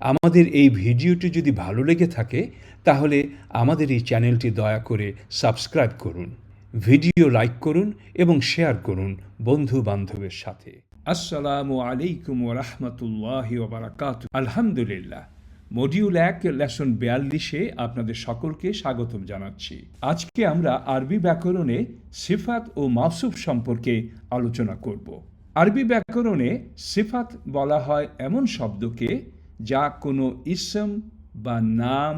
আমাদের এই ভিডিওটি যদি ভালো লেগে থাকে, তাহলে আমাদের এই চ্যানেলটি দয়া করে সাবস্ক্রাইব করুন, ভিডিও লাইক করুন এবং শেয়ার করুন বন্ধু বান্ধবের সাথে। আসসালামু আলাইকুম ওরহমতুল্লাহ ওবরাকাত আলহামদুলিল্লাহ মডিউল এক লেসন বিয়াল্লিশে আপনাদের সকলকে স্বাগতম জানাচ্ছি। আজকে আমরা আরবি ব্যাকরণে সিফাত ও মাসুফ সম্পর্কে আলোচনা করব। আরবি ব্যাকরণে সিফাত বলা হয় এমন শব্দকে যা কোনো ইসম বা নাম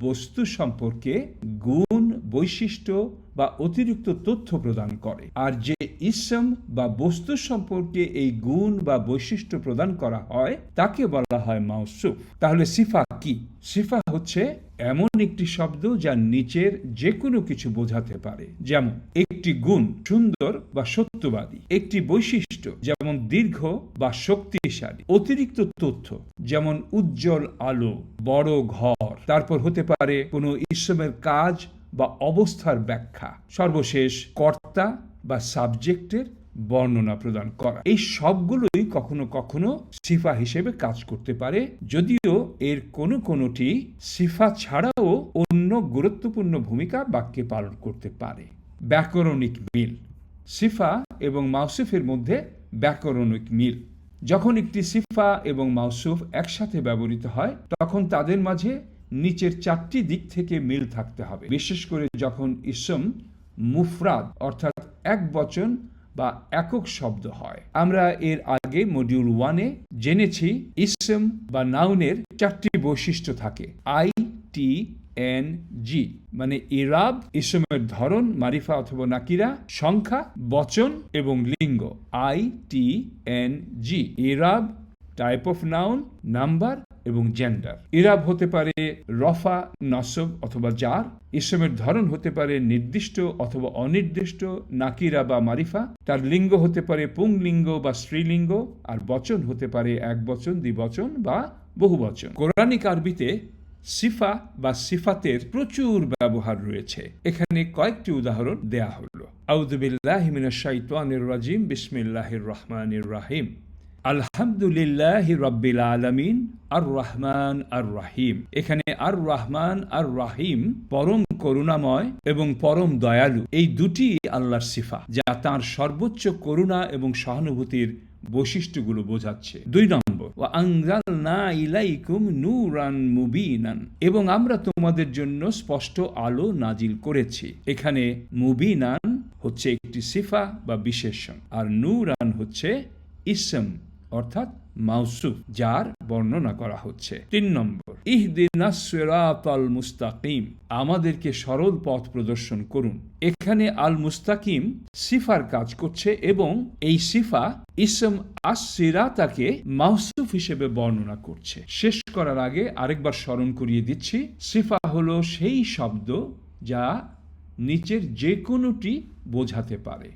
বস্তু সম্পর্কে গুণ বৈশিষ্ট্য বা অতিরিক্ত তথ্য প্রদান করে। আর যে ইসম বা বস্তু সম্পর্কে এই গুণ বা বৈশিষ্ট্য প্রদান করা হয়, তাকে বলা হয় মাউসুফ। তাহলে সিফা কি? সিফা হচ্ছে এমন একটি শব্দ যা নিচের যে কোনো কিছু বোঝাতে পারে। যেমন, একটি গুণ সুন্দর বা সত্যবাদী। একটি বৈশিষ্ট্য যেমন দীর্ঘ বা শক্তিশালী। অতিরিক্ত তথ্য যেমন উজ্জ্বল আলো, বড় ঘর। তারপর হতে পারে কোনো ইসমের কাজ বা অবস্থার ব্যাখ্যা সর্বশেষ কর্তা বা সাবজেক্টের বর্ণনা প্রদান করা। এই সবগুলোই কখনো কখনো সিফা হিসেবে কাজ করতে পারে, যদিও এর কোনো কোনোটি সিফা ছাড়াও অন্য গুরুত্বপূর্ণ ভূমিকা বাক্যে পালন করতে পারে। ব্যাকরণিক মিল। সিফা এবং মাউসিফের মধ্যে ব্যাকরণিক মিল। যখন একটি সিফা এবং মাউসুফ একসাথে ব্যবহৃত হয়, তখন তাদের মাঝে নিচের চারটি দিক থেকে মিল থাকতে হবে। বিশেষ করে যখন ইসম মুফরাদ, অর্থাৎ এক বচন বা একক শব্দ হয়। আমরা এর আগে মডিউল ওয়ানে জেনেছি ইসম বা নাউনের চারটি বৈশিষ্ট্য থাকে। আই, টি, এন, জি মানে ইরাব, ইসমের ধরন, মারিফা অথবা নাকিরা, সংখ্যা, বচন এবং লিঙ্গ। আই, টি, এন, জি, ইরাব টাইপ অফ নাউন নাম্বার এবং জেন্ডার ইরাব হতে পারে রফা, নসব অথবা জার। ইসমের ধরন হতে পারে নির্দিষ্ট অথবা অনির্দিষ্ট, নাকিরা বা মারিফা। তার লিঙ্গ হতে পারে পুংলিঙ্গ বা স্ত্রীলিঙ্গ। আর বচন হতে পারে এক বচন দ্বিবচন বা বহু বচন। কোরআনিক আরবিতে সিফা বা সিফাতের প্রচুর ব্যবহার রয়েছে। এখানে কয়েকটি উদাহরণ দেয়া হলো। আউদুবিল্লাহ মিনাশ শাইতানির রাজিম, বিসমিল্লাহির রহমানির রাহিম। আলহামদুলিল্লাহ রব্বিল আলমিন আর রহমান আর রাহিম এখানে আর রহমান আর রাহিম পরম করুণাময় এবং পরম দয়ালু। এই দুটি আল্লাহর সিফা, যা তার সর্বোচ্চ করুণা এবং সহানুভূতির বৈশিষ্ট্যগুলো বোঝাচ্ছে। দুই নম্বর ও আংজালনা ইলাইকুম নূরান মুবিনান এবং আমরা তোমাদের জন্য স্পষ্ট আলো নাজিল করেছি। এখানে মুবিনান হচ্ছে একটি সিফা বা বিশেষণ, আর নূরান হচ্ছে ইসম অর্থাৎ মাউসুফ, যার বর্ণনা করা হচ্ছে। তিন নম্বর ইহদিনাল মুস্তাকিম, আমাদেরকে সরল পথ প্রদর্শন করুন। এখানে আল মুস্তাকিম সিফার কাজ করছে এবং এই সিফা ইসম আসিরাতাকে মাউসুফ হিসেবে বর্ণনা করছে। শেষ করার আগে আরেকবার স্মরণ করিয়ে দিচ্ছি, সিফা হলো সেই শব্দ যা নিচের যে কোনোটি বোঝাতে পারে।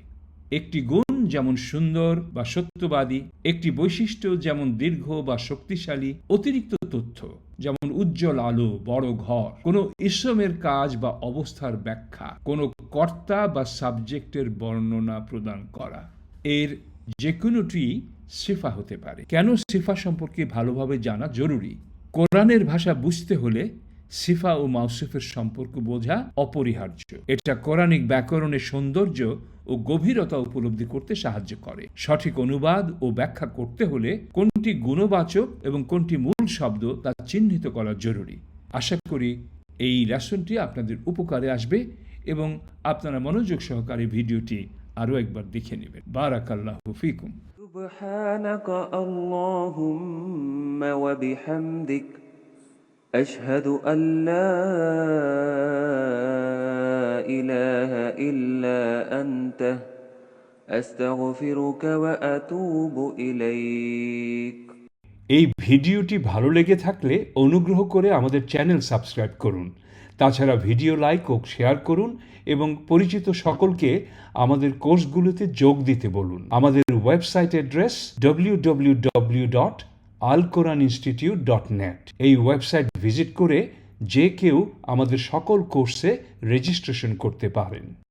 একটি গুণ যেমন সুন্দর বা সত্যবাদী, একটি বৈশিষ্ট্য যেমন দীর্ঘ বা শক্তিশালী, অতিরিক্ত তথ্য যেমন উজ্জ্বল আলো, বড় ঘর, কোনো ইসমের কাজ বা অবস্থার ব্যাখ্যা, কোনো কর্তা বা সাবজেক্টের বর্ণনা প্রদান করা। এর যে কোনোটি সিফা হতে পারে। কেন সিফা সম্পর্কে ভালোভাবে জানা জরুরি? কোরআনের ভাষা বুঝতে হলে সিফা ও মাউসুফের সম্পর্ক বোঝা অপরিহার্য এটা কোরআনিক ব্যাকরণের সৌন্দর্য ও গভীরতা উপলব্ধি করতে সাহায্য করে সঠিক অনুবাদ ও ব্যাখ্যা করতে হলে কোনটি গুণবাচক এবং কোনটি মূল শব্দ তা চিহ্নিত করা জরুরি আশা করি এই লেসনটি আপনাদের উপকারে আসবে এবং আপনারা মনোযোগ সহকারে ভিডিওটি আরও একবার দেখে নেবেন বারাকাল্লাহ ফিকুম سبحانك اللهم وبحمدك أشهد أن لا إله إلا أنت أستغفرك وأتوب إليك এই ভিডিওটি ভালো লেগে থাকলে অনুগ্রহ করে আমাদের চ্যানেল সাবস্ক্রাইব করুন তাছাড়া ভিডিও লাইক ও শেয়ার করুন এবং পরিচিত সকলকে আমাদের কোর্সগুলোতে যোগ দিতে বলুন আমাদের website address www.alquran dot Al Quran institute dot net এই ওয়েবসাইট ভিজিট করে যে কেউ আমাদের সকল কোর্সে রেজিস্ট্রেশন করতে পারেন।